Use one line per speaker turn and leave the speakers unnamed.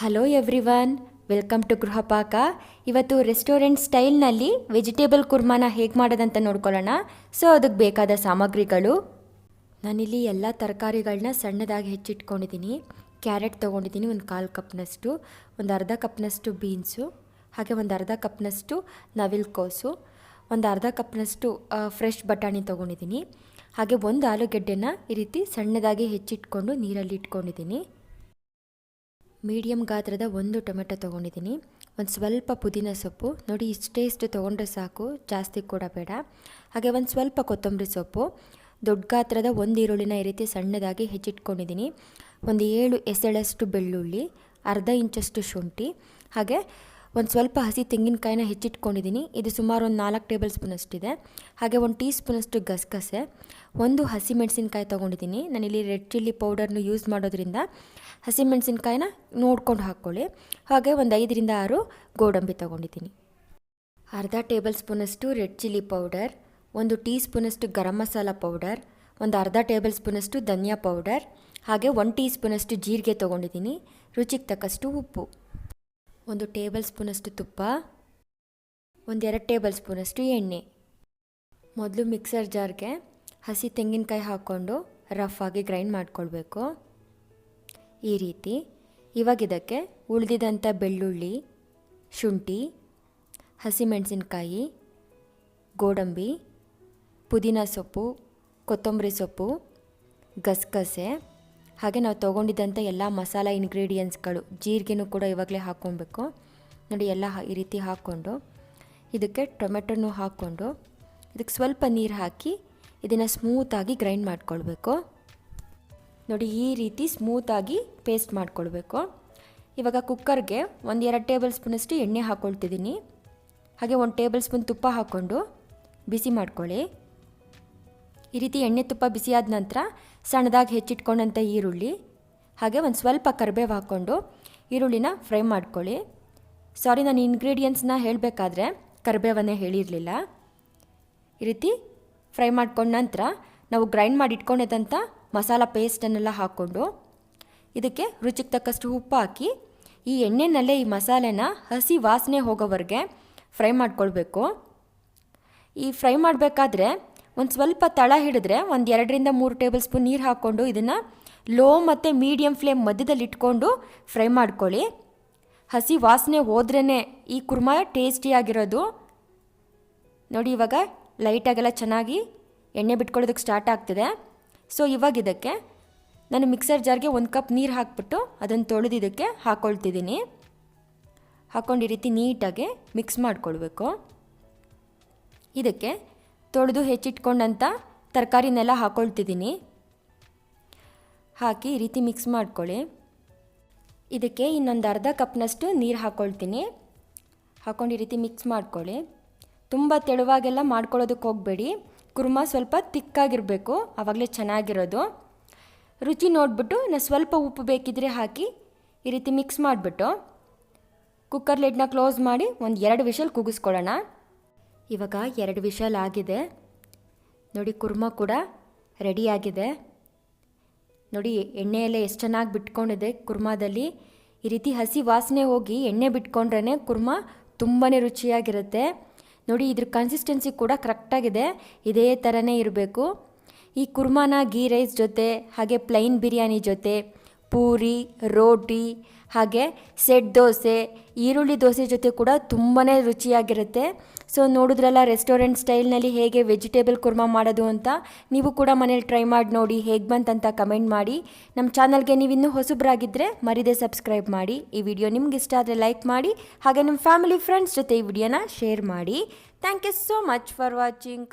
Hello everyone welcome to Grihapaka ಇವತ್ತು restaurant ಸ್ಟೈಲ್ನಲ್ಲಿ vegetable ಕುರ್ಮಾನ ಹೇಗೆ ಮಾಡೋದಂತ ನೋಡ್ಕೊಳ್ಳೋಣ. ಸೊ ಅದಕ್ಕೆ ಬೇಕಾದ ಸಾಮಗ್ರಿಗಳು. ನಾನಿಲ್ಲಿ ಎಲ್ಲ ತರಕಾರಿಗಳನ್ನ ಸಣ್ಣದಾಗಿ ಹೆಚ್ಚಿಟ್ಕೊಂಡಿದ್ದೀನಿ. ಕ್ಯಾರೆಟ್ ತೊಗೊಂಡಿದ್ದೀನಿ, ಒಂದು ಕಾಲು ಕಪ್ನಷ್ಟು, ಒಂದು ಅರ್ಧ ಕಪ್ನಷ್ಟು ಬೀನ್ಸು ಹಾಗೆ ಒಂದು ಅರ್ಧ ಕಪ್ನಷ್ಟು ನವಿಲ್ಕೋಸು ಒಂದು ಅರ್ಧ ಕಪ್ನಷ್ಟು ಫ್ರೆಶ್ ಬಟಾಣಿ ತೊಗೊಂಡಿದ್ದೀನಿ. ಹಾಗೆ ಒಂದು ಆಲೂಗೆಡ್ಡೆನ ಈ ರೀತಿ ಸಣ್ಣದಾಗಿ ಹೆಚ್ಚಿಟ್ಕೊಂಡು ನೀರಲ್ಲಿ ಇಟ್ಕೊಂಡಿದ್ದೀನಿ. ಮೀಡಿಯಮ್ ಗಾತ್ರದ ಒಂದು ಟೊಮೆಟೊ ತೊಗೊಂಡಿದ್ದೀನಿ. ಒಂದು ಸ್ವಲ್ಪ ಪುದೀನ ಸೊಪ್ಪು. ನೋಡಿ, ಇಷ್ಟೇ ಇಷ್ಟು ತೊಗೊಂಡ್ರೆ ಸಾಕು. ಜಾಸ್ತಿ ಕೂಡ ಬೇಡ. ಹಾಗೆ ಒಂದು ಸ್ವಲ್ಪ ಕೊತ್ತಂಬರಿ ಸೊಪ್ಪು. ದೊಡ್ಡ ಗಾತ್ರದ ಒಂದು ಈರುಳ್ಳಿನ ಈ ರೀತಿ ಸಣ್ಣದಾಗಿ ಹೆಚ್ಚಿಟ್ಕೊಂಡಿದ್ದೀನಿ. ಒಂದು ಏಳು ಎಸೆಳಷ್ಟು ಬೆಳ್ಳುಳ್ಳಿ, ಅರ್ಧ ಇಂಚಷ್ಟು ಶುಂಠಿ. ಹಾಗೆ ಒಂದು ಸ್ವಲ್ಪ ಹಸಿ ತೆಂಗಿನಕಾಯಿನ ಹೆಚ್ಚಿಟ್ಕೊಂಡಿದ್ದೀನಿ. ಇದು ಸುಮಾರು ಒಂದು ನಾಲ್ಕು ಟೇಬಲ್ ಸ್ಪೂನಷ್ಟಿದೆ ಹಾಗೆ ಒಂದು ಟೀ ಸ್ಪೂನಷ್ಟು ಗಸಗಸೆ. ಒಂದು ಹಸಿ ಮೆಣಸಿನ್ಕಾಯಿ ತೊಗೊಂಡಿದ್ದೀನಿ. ನಾನಿಲ್ಲಿ ರೆಡ್ ಚಿಲ್ಲಿ ಪೌಡರ್ನು ಯೂಸ್ ಮಾಡೋದ್ರಿಂದ ಹಸಿ ಮೆಣಸಿನ್ಕಾಯಿನ ನೋಡ್ಕೊಂಡು ಹಾಕ್ಕೊಳ್ಳಿ. ಹಾಗೆ ಒಂದು ಐದರಿಂದ ಆರು ಗೋಡಂಬಿ ತೊಗೊಂಡಿದ್ದೀನಿ. ಅರ್ಧ ಟೇಬಲ್ ಸ್ಪೂನಷ್ಟು ರೆಡ್ ಚಿಲ್ಲಿ ಪೌಡರ್, ಒಂದು ಟೀ ಸ್ಪೂನಷ್ಟು ಗರಂ ಮಸಾಲ ಪೌಡರ್, ಒಂದು ಅರ್ಧ ಟೇಬಲ್ ಸ್ಪೂನಷ್ಟು ಧನಿಯಾ ಪೌಡರ್, ಹಾಗೆ ಒನ್ ಟೀ ಸ್ಪೂನಷ್ಟು ಜೀರಿಗೆ ತೊಗೊಂಡಿದ್ದೀನಿ. ರುಚಿಗೆ ತಕ್ಕಷ್ಟು ಉಪ್ಪು. ಒಂದು ಟೇಬಲ್ ಸ್ಪೂನಷ್ಟು ತುಪ್ಪ ಒಂದೆರಡು ಟೇಬಲ್ ಸ್ಪೂನಷ್ಟು ಎಣ್ಣೆ. ಮೊದಲು ಮಿಕ್ಸರ್ ಜಾರ್ಗೆ ಹಸಿ ತೆಂಗಿನಕಾಯಿ ಹಾಕ್ಕೊಂಡು ರಫ್ ಆಗಿ ಗ್ರೈಂಡ್ ಮಾಡಿಕೊಳ್ಬೇಕು. ಈ ರೀತಿ ಇವಾಗ ಇದಕ್ಕೆ ಉಳಿದಿದಂಥ ಬೆಳ್ಳುಳ್ಳಿ, ಶುಂಠಿ ಹಸಿಮೆಣಸಿನ್ಕಾಯಿ ಗೋಡಂಬಿ, ಪುದೀನ ಸೊಪ್ಪು, ಕೊತ್ತಂಬರಿ ಸೊಪ್ಪು, ಗಸಗಸೆ ಹಾಗೆ ನಾವು ತೊಗೊಂಡಿದ್ದಂಥ ಎಲ್ಲ ಮಸಾಲ ಇಂಗ್ರೀಡಿಯೆಂಟ್ಸ್ಗಳು ಜೀರಿಗೆನೂ ಕೂಡ ಇವಾಗಲೇ ಹಾಕ್ಕೊಬೇಕು. ನೋಡಿ, ಎಲ್ಲ ಈ ರೀತಿ ಹಾಕ್ಕೊಂಡು, ಇದಕ್ಕೆ ಟೊಮೆಟೊನೂ ಹಾಕ್ಕೊಂಡು, ಇದಕ್ಕೆ ಸ್ವಲ್ಪ ನೀರು ಹಾಕಿ ಇದನ್ನು ಸ್ಮೂತಾಗಿ ಗ್ರೈಂಡ್ ಮಾಡ್ಕೊಳ್ಬೇಕು. ನೋಡಿ, ಈ ರೀತಿ ಸ್ಮೂತಾಗಿ ಪೇಸ್ಟ್ ಮಾಡ್ಕೊಳ್ಬೇಕು. ಇವಾಗ ಕುಕ್ಕರ್ಗೆ ಒಂದು ಎರಡು ಟೇಬಲ್ ಸ್ಪೂನಷ್ಟು ಎಣ್ಣೆ ಹಾಕ್ಕೊಳ್ತಿದ್ದೀನಿ ಹಾಗೆ ಒಂದು ಟೇಬಲ್ ಸ್ಪೂನ್ ತುಪ್ಪ ಹಾಕ್ಕೊಂಡು ಬಿಸಿ ಮಾಡ್ಕೊಳ್ಳಿ. ಈ ರೀತಿ ಎಣ್ಣೆ ತುಪ್ಪ ಬಿಸಿಯಾದ ನಂತರ ಸಣ್ಣದಾಗಿ ಹೆಚ್ಚಿಟ್ಕೊಂಡಂಥ ಈರುಳ್ಳಿ, ಹಾಗೆ ಒಂದು ಸ್ವಲ್ಪ ಕರಿಬೇವು ಹಾಕ್ಕೊಂಡು ಈರುಳ್ಳಿನ ಫ್ರೈ ಮಾಡ್ಕೊಳ್ಳಿ. ಸಾರಿ, ನಾನು ಇಂಗ್ರೀಡಿಯೆಂಟ್ಸ್ನ ಹೇಳಬೇಕಾದ್ರೆ ಕರಿಬೇವನ್ನೇ ಹೇಳಿರಲಿಲ್ಲ. ಈ ರೀತಿ ಫ್ರೈ ಮಾಡ್ಕೊಂಡ ನಂತರ ನಾವು ಗ್ರೈಂಡ್ ಮಾಡಿ ಇಟ್ಕೊಂಡಿದ್ದಂಥ ಮಸಾಲ ಪೇಸ್ಟನ್ನೆಲ್ಲ ಹಾಕ್ಕೊಂಡು ಇದಕ್ಕೆ ರುಚಿಗೆ ತಕ್ಕಷ್ಟು ಉಪ್ಪು ಹಾಕಿ ಈ ಎಣ್ಣೆನಲ್ಲೇ ಈ ಮಸಾಲೆನ ಹಸಿ ವಾಸನೆ ಹೋಗೋವರೆಗೆ ಫ್ರೈ ಮಾಡ್ಕೊಳ್ಬೇಕು. ಈ ಫ್ರೈ ಮಾಡಬೇಕಾದ್ರೆ ಒಂದು ಸ್ವಲ್ಪ ತಳ ಹಿಡಿದ್ರೆ ಒಂದು ಎರಡರಿಂದ ಮೂರು ಟೇಬಲ್ ಸ್ಪೂನ್ ನೀರು ಹಾಕ್ಕೊಂಡು ಇದನ್ನು ಲೋ ಮತ್ತು ಮೀಡಿಯಮ್ ಫ್ಲೇಮ್ ಮಧ್ಯದಲ್ಲಿ ಇಟ್ಕೊಂಡು ಫ್ರೈ ಮಾಡ್ಕೊಳ್ಳಿ. ಹಸಿ ವಾಸನೆ ಹೋದ್ರೇ ಈ ಕುರ್ಮ ಟೇಸ್ಟಿಯಾಗಿರೋದು ನೋಡಿ ಇವಾಗ ಲೈಟಾಗೆಲ್ಲ ಚೆನ್ನಾಗಿ ಎಣ್ಣೆ ಬಿಟ್ಕೊಳ್ಳೋದಕ್ಕೆ ಸ್ಟಾರ್ಟ್ ಆಗ್ತಿದೆ. ಸೊ ಇವಾಗ ಇದಕ್ಕೆ ನಾನು ಮಿಕ್ಸರ್ ಜಾರ್ಗೆ ಒಂದು ಕಪ್ ನೀರು ಹಾಕ್ಬಿಟ್ಟು ಅದನ್ನು ತೊಳೆದು ಇದಕ್ಕೆ ಹಾಕ್ಕೊಳ್ತಿದ್ದೀನಿ ಹಾಕ್ಕೊಂಡು ಈ ರೀತಿ ನೀಟಾಗಿ ಮಿಕ್ಸ್ ಮಾಡ್ಕೊಳ್ಬೇಕು. ಇದಕ್ಕೆ ತೊಳೆದು ಹೆಚ್ಚಿಟ್ಕೊಂಡಂಥ ತರಕಾರಿನೆಲ್ಲ ಹಾಕ್ಕೊಳ್ತಿದ್ದೀನಿ ಹಾಕಿ ಈ ರೀತಿ ಮಿಕ್ಸ್ ಮಾಡ್ಕೊಳ್ಳಿ. ಇದಕ್ಕೆ ಇನ್ನೊಂದು ಅರ್ಧ ಕಪ್ನಷ್ಟು ನೀರು ಹಾಕ್ಕೊಳ್ತೀನಿ ಹಾಕ್ಕೊಂಡು ಈ ರೀತಿ ಮಿಕ್ಸ್ ಮಾಡ್ಕೊಳ್ಳಿ. ತುಂಬ ತೆಳುವಾಗೆಲ್ಲ ಮಾಡ್ಕೊಳ್ಳೋದಕ್ಕೆ ಹೋಗಬೇಡಿ. ಕುರ್ಮ ಸ್ವಲ್ಪ ತಿಕ್ಕಾಗಿರಬೇಕು, ಆವಾಗಲೇ ಚೆನ್ನಾಗಿರೋದು. ರುಚಿ ನೋಡಿಬಿಟ್ಟು ನಾನು ಸ್ವಲ್ಪ ಉಪ್ಪು ಬೇಕಿದ್ರೆ ಹಾಕಿ ಈ ರೀತಿ ಮಿಕ್ಸ್ ಮಾಡಿಬಿಟ್ಟು ಕುಕ್ಕರ್ ಲೆಡ್ನ ಕ್ಲೋಸ್ ಮಾಡಿ ಒಂದು ಎರಡು ವಿಷಲ್ ಕೂಗಿಸ್ಕೊಳ್ಳೋಣ. ಇವಾಗ ಎರಡು ವಿಷಲ್ ಆಗಿದೆ ನೋಡಿ, ಕುರ್ಮ ಕೂಡ ರೆಡಿಯಾಗಿದೆ. ನೋಡಿ, ಎಣ್ಣೆಯಲ್ಲೇ ಎಷ್ಟು ಚೆನ್ನಾಗಿ ಬಿಟ್ಕೊಂಡಿದೆ ಕುರ್ಮಾದಲ್ಲಿ. ಈ ರೀತಿ ಹಸಿ ವಾಸನೆ ಹೋಗಿ ಎಣ್ಣೆ ಬಿಟ್ಕೊಂಡ್ರೇ ಕುರ್ಮ ತುಂಬಾ ರುಚಿಯಾಗಿರುತ್ತೆ. ನೋಡಿ, ಇದ್ರ ಕನ್ಸಿಸ್ಟೆನ್ಸಿ ಕೂಡ ಕರೆಕ್ಟಾಗಿದೆ ಇದೇ ಥರನೇ ಇರಬೇಕು. ಈ ಕುರ್ಮಾನ ಗೀ ರೈಸ್ ಜೊತೆ, ಹಾಗೆ ಪ್ಲೈನ್ ಬಿರಿಯಾನಿ ಜೊತೆ ಪೂರಿ, ರೋಟಿ, ಹಾಗೆ ಸೆಟ್ ದೋಸೆ, ಈರುಳ್ಳಿ ದೋಸೆ ಜೊತೆ ಕೂಡ ತುಂಬಾ ರುಚಿಯಾಗಿರುತ್ತೆ. ಸೊ ನೋಡಿದ್ರಲ್ಲ ರೆಸ್ಟೋರೆಂಟ್ ಸ್ಟೈಲ್ನಲ್ಲಿ ಹೇಗೆ ವೆಜಿಟೇಬಲ್ ಕುರ್ಮಾ ಮಾಡೋದು ಅಂತ, ನೀವು ಕೂಡ ಮನೇಲಿ ಟ್ರೈ ಮಾಡಿ ನೋಡಿ ಹೇಗೆ ಬಂತಂತ ಕಮೆಂಟ್ ಮಾಡಿ. ನಮ್ಮ ಚಾನಲ್ಗೆ ನೀವು ಇನ್ನೂ ಹೊಸಬ್ರಾಗಿದ್ದರೆ ಮರಿದೆ ಸಬ್ಸ್ಕ್ರೈಬ್ ಮಾಡಿ. ಈ ವಿಡಿಯೋ ನಿಮ್ಗೆ ಇಷ್ಟ ಆದರೆ ಲೈಕ್ ಮಾಡಿ, ಹಾಗೆ ನಿಮ್ಮ ಫ್ಯಾಮಿಲಿ ಫ್ರೆಂಡ್ಸ್ ಜೊತೆ ಈ ವಿಡಿಯೋನ ಶೇರ್ ಮಾಡಿ. Thank you so much for watching